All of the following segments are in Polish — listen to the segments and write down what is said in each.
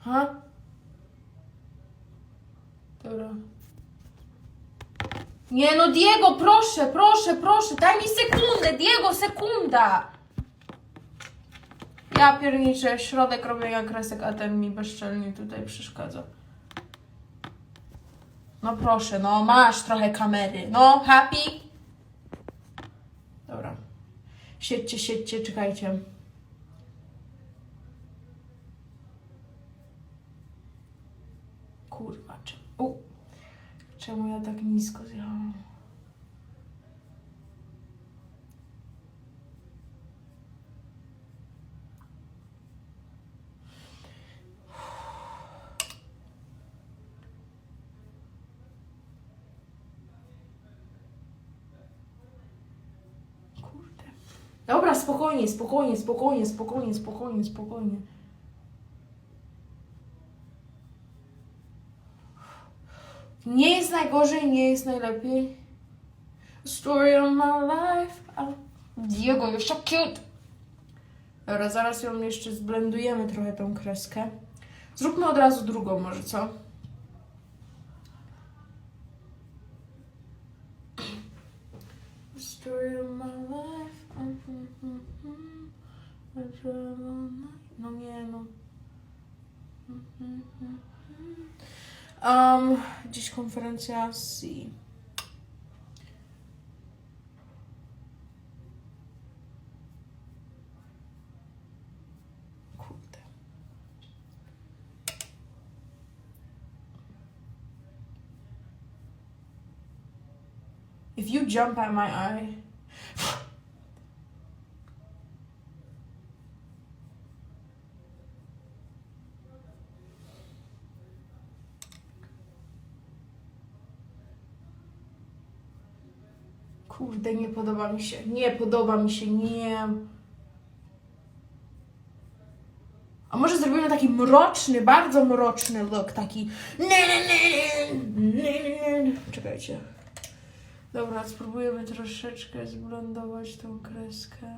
Ha? Dobra. Nie no, Diego, proszę, proszę, proszę, daj mi sekundę, Diego, sekunda! Ja pierniczę, środek robienia kresek, a ten mi bezczelnie tutaj przeszkadza. No proszę, no masz trochę kamery. No, happy? Dobra. Siedźcie, siedźcie, czekajcie. Kurwa, czemu, u, czemu ja tak nisko zjechałam? Dobra, spokojnie, spokojnie, spokojnie, spokojnie, spokojnie, spokojnie. Nie jest najgorzej, nie jest najlepiej. Story of my life. Diego, you're so cute. Dobra, zaraz ją jeszcze zblendujemy trochę tą kreskę. Zróbmy od razu drugą może, co? Story of my life. Drive all night. No nie, no. Um, dziś konferencja C. If you jump at my eye. Kurde, nie podoba mi się. Nie podoba mi się, nie. A może zrobimy taki mroczny, bardzo mroczny look, taki. Czekajcie. Dobra, spróbujemy troszeczkę zblendować tą kreskę.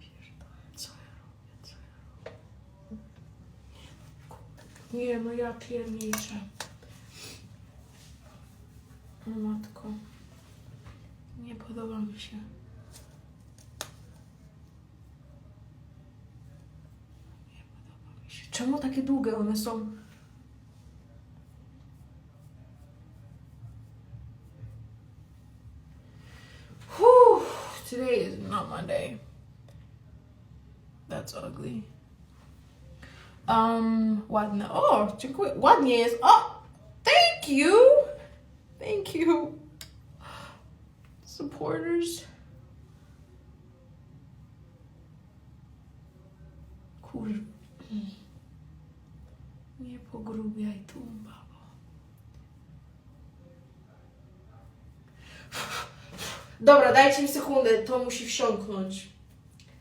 Pierdolę, co ja robię, co ja robię? Nie, no ja pierniczę. O matko. Nie podoba mi się. Nie podoba mi się. Czemu takie długie one są? Whew, today is not my day. That's ugly. Um, ładne. O, dziękuję. Ładnie jest. O, thank you. Thank you. Supporters. Kur... Nie pogrubiaj tu, babo. Dobra, dajcie mi sekundę, to musi wsiąknąć.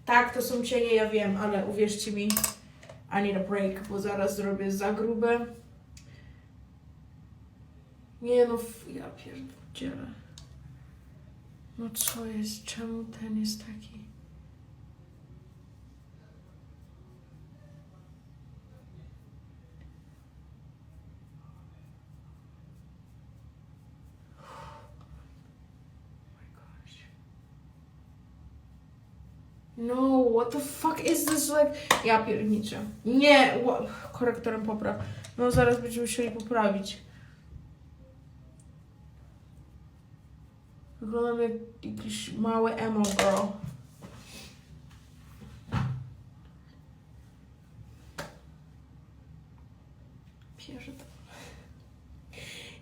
Tak, to są cienie, ja wiem, ale uwierzcie mi, I need a break, bo zaraz zrobię za grube. Nie no, ja pierdzielę. No co jest? Czemu ten jest taki? No, what the fuck is this like? Ja pierniczę. Nie, korektorem popraw. No zaraz będziemy musieli poprawić. Wyglądam jak jakiś mały emo girl. Pierdol.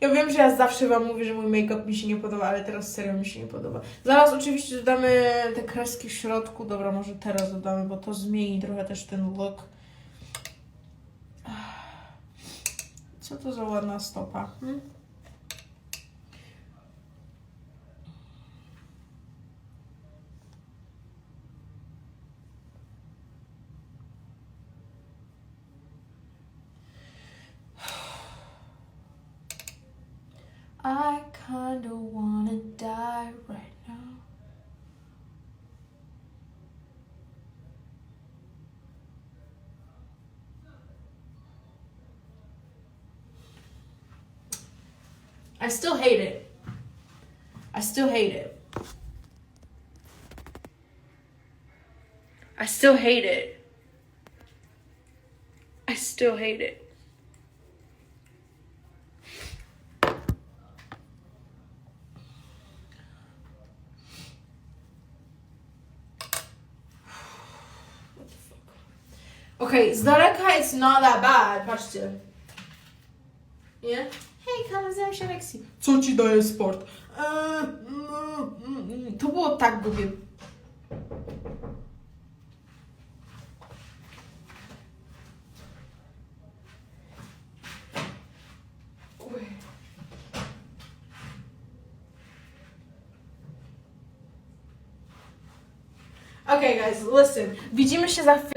Ja wiem, że ja zawsze wam mówię, że mój make-up mi się nie podoba, ale teraz serio mi się nie podoba. Zaraz oczywiście dodamy te kreski w środku. Dobra, może teraz dodamy, bo to zmieni trochę też ten look. Co to za ładna stopa? Hmm? I kinda wanna die right now. I still hate it. I still hate it. I still hate it. I still hate it. Okay, z daleka it's not that bad, patrzcie. Nie? Hej, nazywam się Lexi. Co ci daje sport? Eee, mm, mm, mm. To było tak głupie. Okay, guys, listen. Widzimy się za chwilę.